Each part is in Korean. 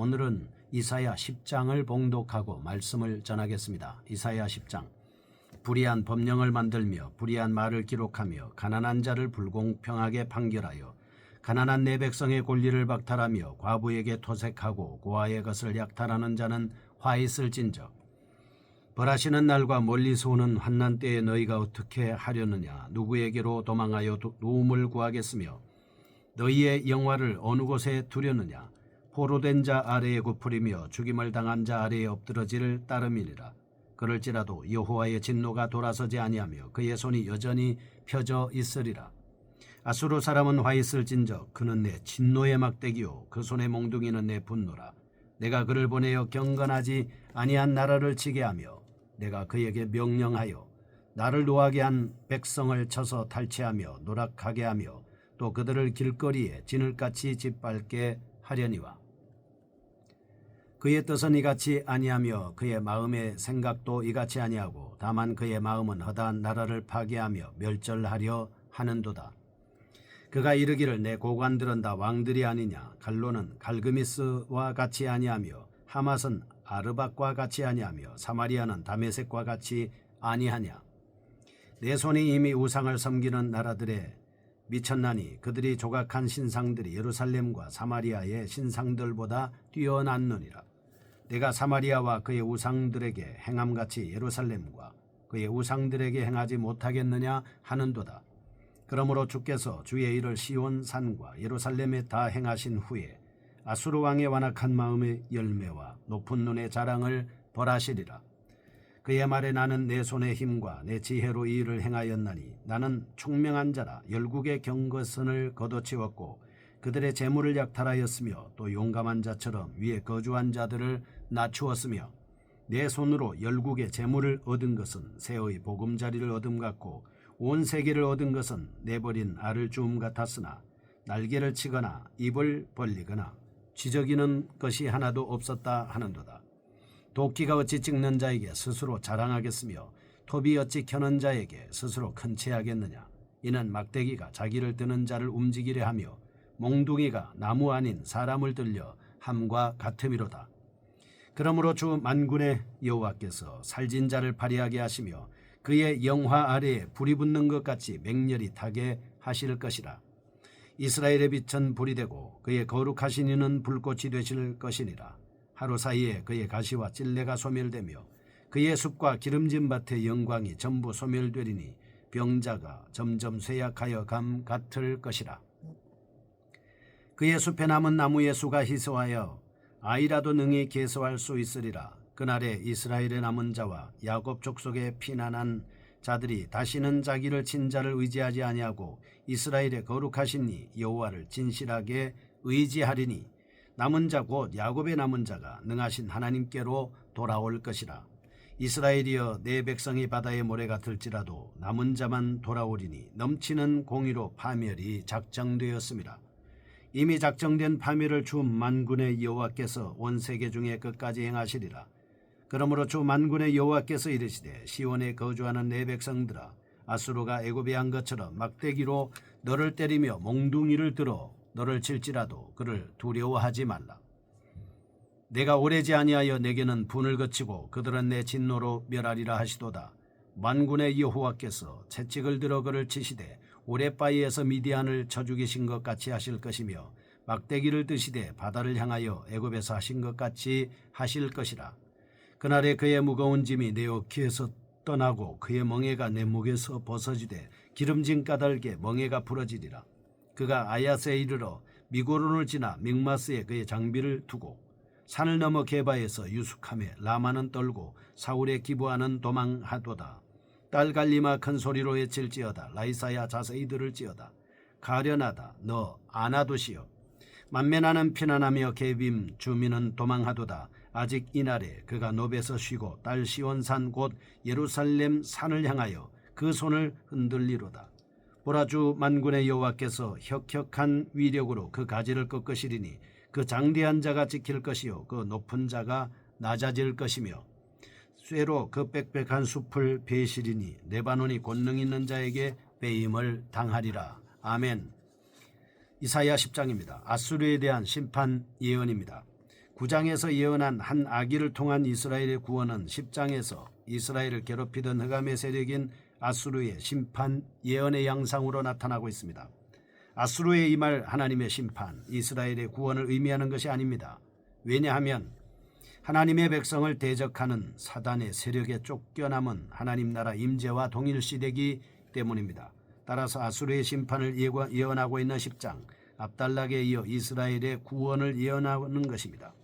오늘은 이사야 10장을 봉독하고 말씀을 전하겠습니다. 이사야 10장. 불의한 법령을 만들며 불의한 말을 기록하며 가난한 자를 불공평하게 판결하여 가난한 내 백성의 권리를 박탈하며 과부에게 토색하고 고아의 것을 약탈하는 자는 화 있을진저 벌하시는 날과 멀리서 오는 환난 때에 너희가 어떻게 하려느냐 누구에게로 도망하여 도- 도움을 구하겠으며 너희의 영화를 어느 곳에 두려느냐 포로된 자 아래에 굽으리며 죽임을 당한 자 아래에 엎드러지를 따름이니라. 그럴지라도 여호와의 진노가 돌아서지 아니하며 그의 손이 여전히 펴져 있으리라. 아수르 사람은 화 있을진저 그는 내 진노의 막대기요 그 손의 몽둥이는 내 분노라. 내가 그를 보내어 경건하지 아니한 나라를 치게 하며 내가 그에게 명령하여 나를 노하게 한 백성을 쳐서 탈취하며 노락하게 하며 또 그들을 길거리에 진을같이 짓밟게 하려니와 그의 뜻은 이같이 아니하며 그의 마음의 생각도 이같이 아니하고 다만 그의 마음은 허다한 나라를 파괴하며 멸절하려 하는도다. 그가 이르기를 내 고관들은 다 왕들이 아니냐 갈로는 갈그미스와 같이 아니하며 하맛은 아르박과 같이 아니하며 사마리아는 다메섹과 같이 아니하냐 내 손이 이미 우상을 섬기는 나라들에 미쳤나니 그들이 조각한 신상들이 예루살렘과 사마리아의 신상들보다 뛰어났느니라 내가 사마리아와 그의 우상들에게 행함같이 예루살렘과 그의 우상들에게 행하지 못하겠느냐 하는도다 그러므로 주께서 주의 일을 시온 산과 예루살렘에 다 행하신 후에 아수르 왕의 완악한 마음의 열매와 높은 눈의 자랑을 벌하시리라. 그의 말에 나는 내 손의 힘과 내 지혜로 이 일을 행하였나니 나는 총명한 자라 열국의 경거선을 걷어치웠고 그들의 재물을 약탈하였으며 또 용감한 자처럼 위에 거주한 자들을 낮추었으며 내 손으로 열국의 재물을 얻은 것은 새의 보금자리를 얻음 같고 온 세계를 얻은 것은 내버린 알을 주움 같았으나 날개를 치거나 입을 벌리거나 지저귀는 것이 하나도 없었다 하는도다. 도끼가 어찌 찍는 자에게 스스로 자랑하겠으며 톱이 어찌 켜는 자에게 스스로 큰 체하겠느냐. 이는 막대기가 자기를 드는 자를 움직이려 하며 몽둥이가 나무 아닌 사람을 들려 함과 같음이로다. 그러므로 주 만군의 여호와께서 살진 자를 발휘하게 하시며 그의 영화 아래에 불이 붙는 것 같이 맹렬히 타게 하실 것이라. 이스라엘의 빛은 불이 되고 그의 거룩하신 이는 불꽃이 되실 것이니라. 하루 사이에 그의 가시와 찔레가 소멸되며 그의 숲과 기름진 밭의 영광이 전부 소멸되리니 병자가 점점 쇠약하여 감 같을 것이라. 그의 숲에 남은 나무의 수가 희소하여 아이라도 능히 개소할 수 있으리라. 그날에 이스라엘의 남은 자와 야곱 족속에 피난한 자들이 다시는 자기를 친자를 의지하지 아니하고 이스라엘의 거룩하신 이 여호와를 진실하게 의지하리니 남은 자 곧 야곱의 남은 자가 능하신 하나님께로 돌아올 것이라. 이스라엘이여 내 백성이 바다의 모래 같을지라도 남은 자만 돌아오리니 넘치는 공의로 파멸이 작정되었습니다. 이미 작정된 파멸을 주 만군의 여호와께서 온 세계 중에 끝까지 행하시리라. 그러므로 주 만군의 여호와께서 이르시되 시온에 거주하는 내 백성들아 아수르가 애굽에 한 것처럼 막대기로 너를 때리며 몽둥이를 들어 너를 칠지라도 그를 두려워하지 말라. 내가 오래지 아니하여 내게는 분을 거치고 그들은 내 진노로 멸하리라 하시도다. 만군의 여호와께서 채찍을 들어 그를 치시되 오랫바위에서 미디안을 쳐 죽이신 것 같이 하실 것이며 막대기를 드시되 바다를 향하여 애굽에서 하신 것 같이 하실 것이라. 그날에 그의 무거운 짐이 내 어깨에서 떠나고 그의 멍에가 내 목에서 벗어지되 기름진 까닭에 멍에가 부러지리라. 그가 아야스에 이르러 미고론을 지나 믹마스에 그의 장비를 두고 산을 넘어 게바에서 유숙함에 라마는 떨고 사울의 기부하는 도망하도다. 딸 갈리마 큰 소리로 외칠지어다. 라이사야 자세히 들을지어다. 가련하다. 너 아나도시여. 만면하는 피난하며 개빔 주민은 도망하도다. 아직 이날에 그가 노베서 쉬고 딸 시온산 곧 예루살렘 산을 향하여 그 손을 흔들리로다. 보라주 만군의 여호와께서 혁혁한 위력으로 그 가지를 꺾으시리니 그 장대한 자가 지킬 것이요 그 높은 자가 낮아질 것이며 쇠로 그 빽빽한 숲을 베시리니 레바논이 권능 있는 자에게 배임을 당하리라. 아멘. 이사야 10장입니다. 아수르에 대한 심판 예언입니다. 9장에서 예언한 한 아기를 통한 이스라엘의 구원은 10장에서 이스라엘을 괴롭히던 흑암의 세력인 아수르의 심판 예언의 양상으로 나타나고 있습니다. 아수르의 임할 하나님의 심판, 이스라엘의 구원을 의미하는 것이 아닙니다. 왜냐하면 하나님의 백성을 대적하는 사단의 세력에 쫓겨남은 하나님 나라 임재와 동일시되기 때문입니다. 따라서 아수르의 심판을 예언하고 있는 10장 압달락에 이어 이스라엘의 구원을 예언하는 것입니다.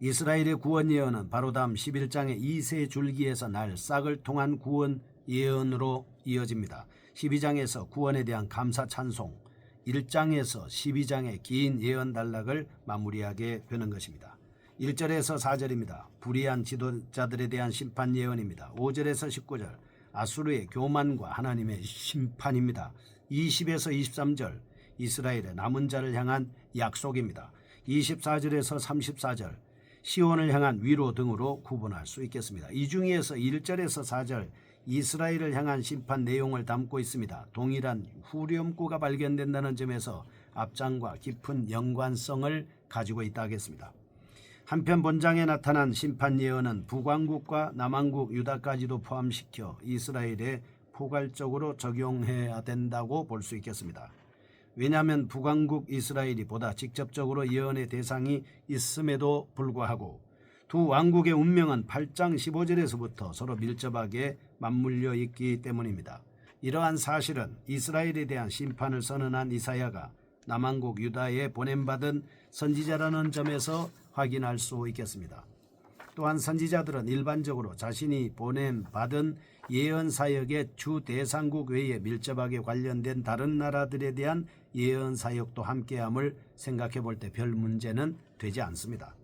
이스라엘의 구원 예언은 바로 다음 11장의 이세 줄기에서 날 싹을 통한 구원 예언으로 이어집니다. 12장에서 구원에 대한 감사 찬송, 1장에서 12장의 긴 예언 단락을 마무리하게 되는 것입니다. 1절에서 4절입니다. 불의한 지도자들에 대한 심판 예언입니다. 5절에서 19절 아수르의 교만과 하나님의 심판입니다. 20에서 23절 이스라엘의 남은 자를 향한 약속입니다. 24절에서 34절 시온을 향한 위로 등으로 구분할 수 있겠습니다. 이 중에서 1절에서 4절 이스라엘을 향한 심판 내용을 담고 있습니다. 동일한 후렴구가 발견된다는 점에서 앞장과 깊은 연관성을 가지고 있다 하겠습니다. 한편 본장에 나타난 심판 예언은 북왕국과 남왕국 유다까지도 포함시켜 이스라엘에 포괄적으로 적용해야 된다고 볼 수 있겠습니다. 왜냐하면 북왕국 이스라엘이 보다 직접적으로 예언의 대상이 있음에도 불구하고 두 왕국의 운명은 8장 15절에서부터 서로 밀접하게 맞물려 있기 때문입니다. 이러한 사실은 이스라엘에 대한 심판을 선언한 이사야가 남왕국 유다에 보냄받은 선지자라는 점에서 확인할 수 있겠습니다. 또한 선지자들은 일반적으로 자신이 보냄 받은 예언 사역의 주 대상국 외에 밀접하게 관련된 다른 나라들에 대한 예언 사역도 함께함을 생각해 볼 때 별 문제는 되지 않습니다.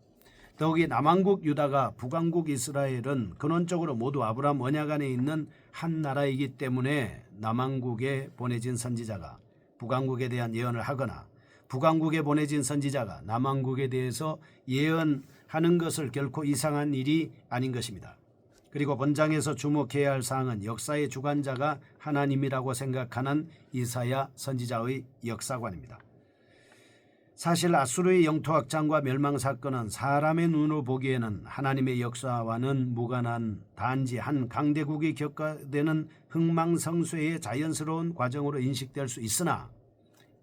더욱이 남왕국 유다가 북왕국 이스라엘은 근원적으로 모두 아브라함 언약 안에 있는 한 나라이기 때문에 남왕국에 보내진 선지자가 북왕국에 대한 예언을 하거나 북왕국에 보내진 선지자가 남왕국에 대해서 예언하는 것을 결코 이상한 일이 아닌 것입니다. 그리고 본장에서 주목해야 할 사항은 역사의 주관자가 하나님이라고 생각하는 이사야 선지자의 역사관입니다. 사실 아수르의 영토 확장과 멸망 사건은 사람의 눈으로 보기에는 하나님의 역사와는 무관한 단지 한 강대국이 겪어되는 흥망성쇠의 자연스러운 과정으로 인식될 수 있으나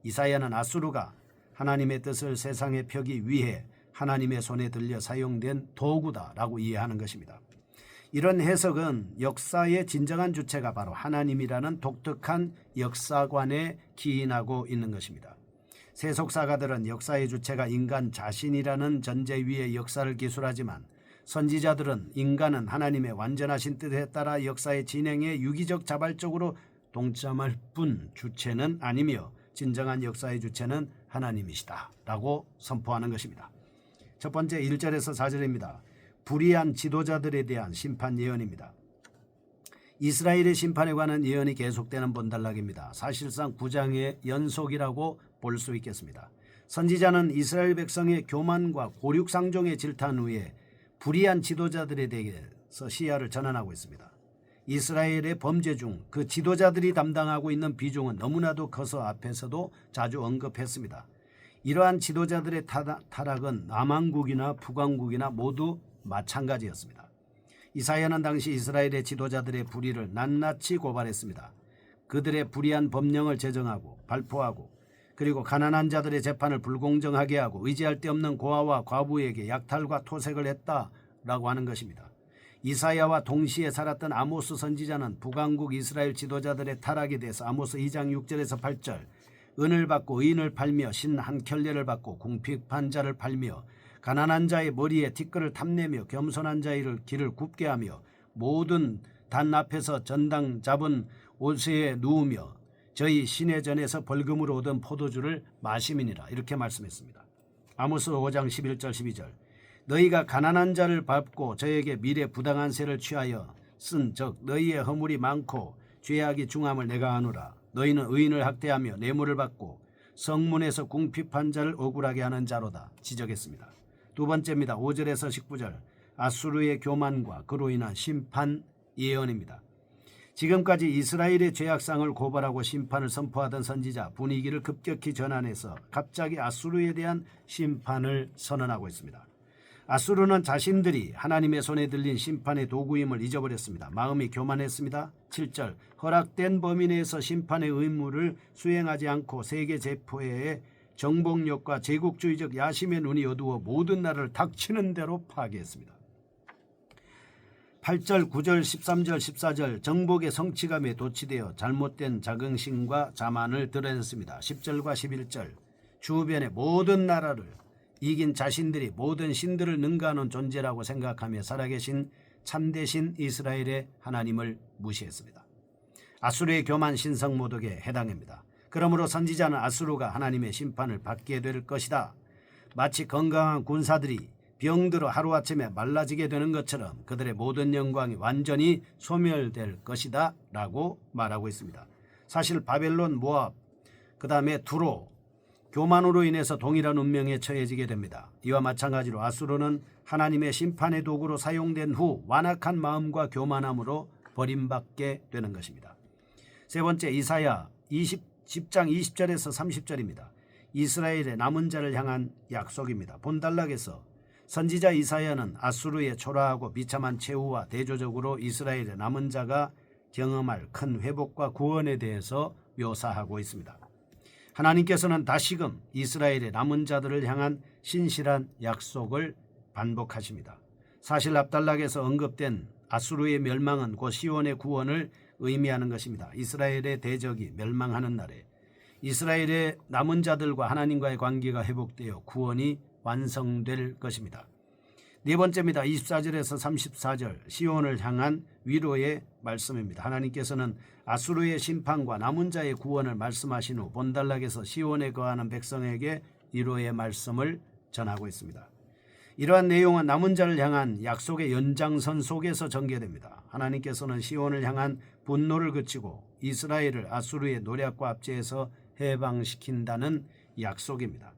이사야는 아수르가 하나님의 뜻을 세상에 펴기 위해 하나님의 손에 들려 사용된 도구다라고 이해하는 것입니다. 이런 해석은 역사의 진정한 주체가 바로 하나님이라는 독특한 역사관에 기인하고 있는 것입니다. 세속사가들은 역사의 주체가 인간 자신이라는 전제 위에 역사를 기술하지만 선지자들은 인간은 하나님의 완전하신 뜻에 따라 역사의 진행에 유기적 자발적으로 동참할 뿐 주체는 아니며 진정한 역사의 주체는 하나님이시다 라고 선포하는 것입니다. 첫 번째 1절에서 4절입니다. 불의한 지도자들에 대한 심판 예언입니다. 이스라엘의 심판에 관한 예언이 계속되는 본단락입니다. 사실상 9장의 연속이라고 볼 수 있겠습니다. 선지자는 이스라엘 백성의 교만과 고륙상종의 질탄 후에 불의한 지도자들에 대해서 시야를 전환하고 있습니다. 이스라엘의 범죄 중 그 지도자들이 담당하고 있는 비중은 너무나도 커서 앞에서도 자주 언급했습니다. 이러한 지도자들의 타락은 남왕국이나 북왕국이나 모두 마찬가지였습니다. 이사야는 당시 이스라엘의 지도자들의 불의를 낱낱이 고발했습니다. 그들의 불의한 법령을 제정하고 발표하고 그리고 가난한 자들의 재판을 불공정하게 하고 의지할 데 없는 고아와 과부에게 약탈과 토색을 했다라고 하는 것입니다. 이사야와 동시에 살았던 아모스 선지자는 북왕국 이스라엘 지도자들의 타락에 대해서 아모스 2장 6절에서 8절 은을 받고 의인을 팔며 신 한 켤레를 받고 궁핍한 자를 팔며 가난한 자의 머리에 티끌을 탐내며 겸손한 자의 길을 굽게 하며 모든 단 앞에서 전당 잡은 옷에 누우며 저희 신의 전에서 벌금으로 얻은 포도주를 마시미니라 이렇게 말씀했습니다. 아모스 5장 11절 12절 너희가 가난한 자를 밟고 저에게 미래 부당한 세를 취하여 쓴즉 너희의 허물이 많고 죄악이 중함을 내가 아노라 너희는 의인을 학대하며 뇌물을 받고 성문에서 궁핍한 자를 억울하게 하는 자로다 지적했습니다. 두 번째입니다. 5절에서 19절 아수르의 교만과 그로 인한 심판 예언입니다. 지금까지 이스라엘의 죄악상을 고발하고 심판을 선포하던 선지자 분위기를 급격히 전환해서 갑자기 아수르에 대한 심판을 선언하고 있습니다. 아수르는 자신들이 하나님의 손에 들린 심판의 도구임을 잊어버렸습니다. 마음이 교만했습니다. 7절 허락된 범위 내에서 심판의 의무를 수행하지 않고 세계 제포의 정복력과 제국주의적 야심의 눈이 어두워 모든 나라를 닥치는 대로 파괴했습니다. 8절, 9절, 13절, 14절 정복의 성취감에 도취되어 잘못된 자긍심과 자만을 드러냈습니다. 10절과 11절 주변의 모든 나라를 이긴 자신들이 모든 신들을 능가하는 존재라고 생각하며 살아계신 참되신 이스라엘의 하나님을 무시했습니다. 아수르의 교만 신성 모독에 해당합니다. 그러므로 선지자는 아수르가 하나님의 심판을 받게 될 것이다. 마치 건강한 군사들이 병들어 하루아침에 말라지게 되는 것처럼 그들의 모든 영광이 완전히 소멸될 것이다 라고 말하고 있습니다. 사실 바벨론, 모압, 그 다음에 두로, 교만으로 인해서 동일한 운명에 처해지게 됩니다. 이와 마찬가지로 아수르는 하나님의 심판의 도구로 사용된 후 완악한 마음과 교만함으로 버림받게 되는 것입니다. 세 번째 이사야 20, 10장 20절에서 30절입니다. 이스라엘의 남은 자를 향한 약속입니다. 본달락에서 선지자 이사야는 아수르의 초라하고 비참한 최후와 대조적으로 이스라엘의 남은 자가 경험할 큰 회복과 구원에 대해서 묘사하고 있습니다. 하나님께서는 다시금 이스라엘의 남은 자들을 향한 신실한 약속을 반복하십니다. 사실 앞달락에서 언급된 아수르의 멸망은 곧 시온의 구원을 의미하는 것입니다. 이스라엘의 대적이 멸망하는 날에 이스라엘의 남은 자들과 하나님과의 관계가 회복되어 구원이 완성될 것입니다. 네 번째입니다. 24절에서 34절 시온을 향한 위로의 말씀입니다. 하나님께서는 아수르의 심판과 남은 자의 구원을 말씀하신 후 본달락에서 시온에 거하는 백성에게 위로의 말씀을 전하고 있습니다. 이러한 내용은 남은 자를 향한 약속의 연장선 속에서 전개됩니다. 하나님께서는 시온을 향한 분노를 그치고 이스라엘을 아수르의 노략과 압제에서 해방시킨다는 약속입니다.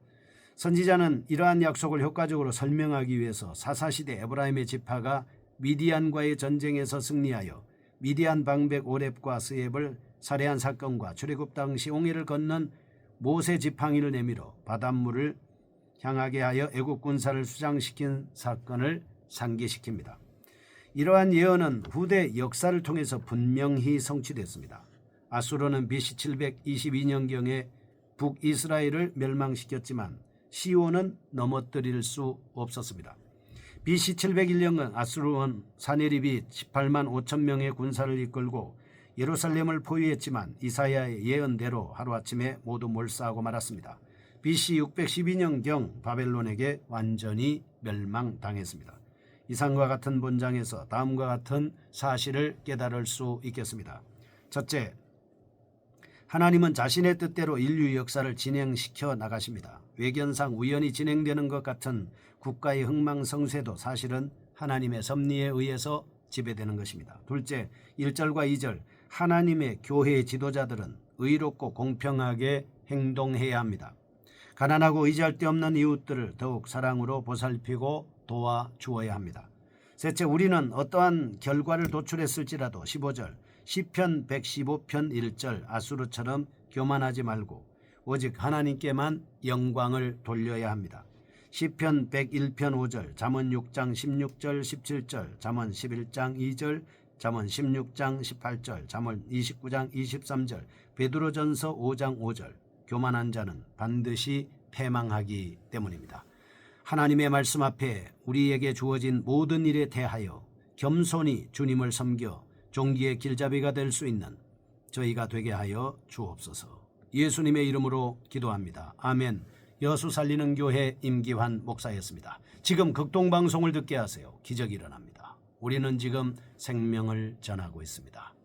선지자는 이러한 약속을 효과적으로 설명하기 위해서 사사시대 에브라임의 지파가 미디안과의 전쟁에서 승리하여 미디안 방백 오렙과 스엡을 살해한 사건과 출애굽 당시 옹해를 건넌 모세 지팡이를 내밀어 바닷물을 향하게 하여 애국 군사를 수장시킨 사건을 상기시킵니다. 이러한 예언은 후대 역사를 통해서 분명히 성취됐습니다. 아수르는 BC 722년경에 북이스라엘을 멸망시켰지만 시온은 넘어뜨릴 수 없었습니다. BC 701년은 아수르원 사네립이 18만 5천 명의 군사를 이끌고 예루살렘을 포위했지만 이사야의 예언대로 하루아침에 모두 몰사하고 말았습니다. BC 612년경 바벨론에게 완전히 멸망당했습니다. 이상과 같은 본장에서 다음과 같은 사실을 깨달을 수 있겠습니다. 첫째, 하나님은 자신의 뜻대로 인류 역사를 진행시켜 나가십니다. 외견상 우연히 진행되는 것 같은 국가의 흥망성쇠도 사실은 하나님의 섭리에 의해서 지배되는 것입니다. 둘째, 1절과 2절 하나님의 교회 지도자들은 의롭고 공평하게 행동해야 합니다. 가난하고 의지할 데 없는 이웃들을 더욱 사랑으로 보살피고 도와 주어야 합니다. 셋째, 우리는 어떠한 결과를 도출했을지라도 15절 시편 115편 1절 아수르처럼 교만하지 말고 오직 하나님께만 영광을 돌려야 합니다. 시편 101편 5절, 잠언 6장 16절 17절, 잠언 11장 2절, 잠언 16장 18절, 잠언 29장 23절, 베드로전서 5장 5절. 교만한 자는 반드시 패망하기 때문입니다. 하나님의 말씀 앞에 우리에게 주어진 모든 일에 대하여 겸손히 주님을 섬겨 종기의 길잡이가 될 수 있는 저희가 되게 하여 주옵소서. 예수님의 이름으로 기도합니다. 아멘. 여수 살리는 교회 임기환 목사였습니다. 지금 극동 방송을 듣게 하세요. 기적이 일어납니다. 우리는 지금 생명을 전하고 있습니다.